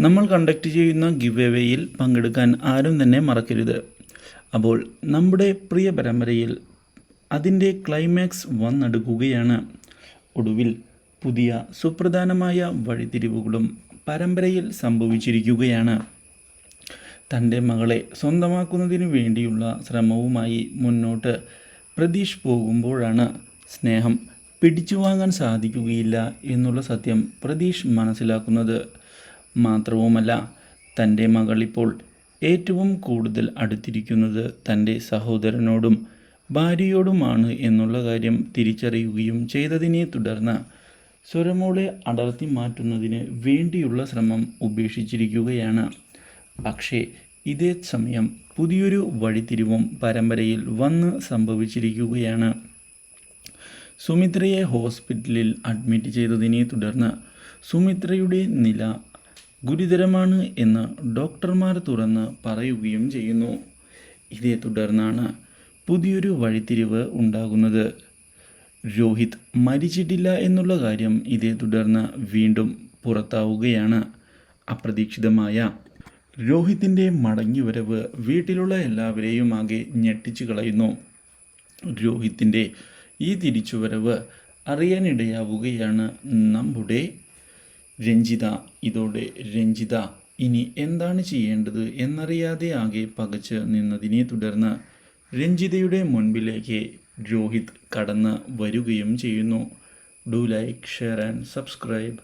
നമ്മൾ കണ്ടക്ട് ചെയ്യുന്ന ഗിവ് എവേയിൽ പങ്കെടുക്കാൻ ആരും തന്നെ മറക്കരുത്. അപ്പോൾ നമ്മുടെ പ്രിയ പരമ്പരയിൽ അതിന്റെ ക്ലൈമാക്സ് വന്നെടുക്കുകയാണ്. ഒടുവിൽ പുതിയ സുപ്രധാനമായ വഴിതിരിവുകളും പരമ്പരയിൽ സംഭവിച്ചിരിക്കുകയാണ്. തന്റെ മകളെ സ്വന്തമാക്കുന്നതിനു വേണ്ടിയുള്ള ശ്രമവുമായി മുന്നോട്ട് പ്രതീഷ് പോകുമ്പോഴാണ് സ്നേഹം പിടിച്ചു വാങ്ങാൻ സാധിക്കുകയില്ല എന്നുള്ള സത്യം പ്രതീഷ് മനസ്സിലാക്കുന്നത്. മാത്രവുമല്ല തന്റെ മകൾ ഇപ്പോൾ ഏറ്റവും കൂടുതൽ അടുത്തിരിക്കുന്നത് തന്റെ സഹോദരനോടും ഭാര്യയോടുമാണ് എന്നുള്ള കാര്യം തിരിച്ചറിയുകയും ചെയ്തതിനെ തുടർന്ന് സ്വരമോളെ അടർത്തി മാറ്റുന്നതിന് വേണ്ടിയുള്ള ശ്രമം ഉപേക്ഷിച്ചിരിക്കുകയാണ്. പക്ഷേ ഇതേ സമയം പുതിയൊരു വഴിത്തിരിവും പരമ്പരയിൽ വന്ന് സംഭവിച്ചിരിക്കുകയാണ്. സുമിത്രയെ ഹോസ്പിറ്റലിൽ അഡ്മിറ്റ് ചെയ്തതിനെ തുടർന്ന് സുമിത്രയുടെ നില ഗുരുതരമാണ് എന്ന് ഡോക്ടർമാർ തുറന്ന് പറയുകയും ചെയ്യുന്നു. ഇതേ തുടർന്നാണ് പുതിയൊരു വഴിത്തിരിവ് ഉണ്ടാകുന്നത്. രോഹിത് മരിച്ചിട്ടില്ല എന്നുള്ള കാര്യം ഇതേ തുടർന്ന് വീണ്ടും പുറത്താവുകയാണ്. അപ്രതീക്ഷിതമായ രോഹിത്തിന്റെ മടങ്ങിവരവ് വീട്ടിലുള്ള എല്ലാവരെയും ആകെ ഞെട്ടിച്ചു കളയുന്നു. രോഹിത്തിന്റെ ഈ തിരിച്ചുവരവ് അറിയാനിടയാവുകയാണ് നമ്മുടെ രഞ്ജിത ഇതോടെ രഞ്ജിത ഇനി എന്താണ് ചെയ്യേണ്ടത് എന്നറിയാതെ ആകെ പകച്ച് നിന്നതിനെ തുടർന്ന് രഞ്ജിതയുടെ മുൻപിലേക്ക് രോഹിത് കടന്ന് വരികയും ചെയ്യുന്നു. Do like share and subscribe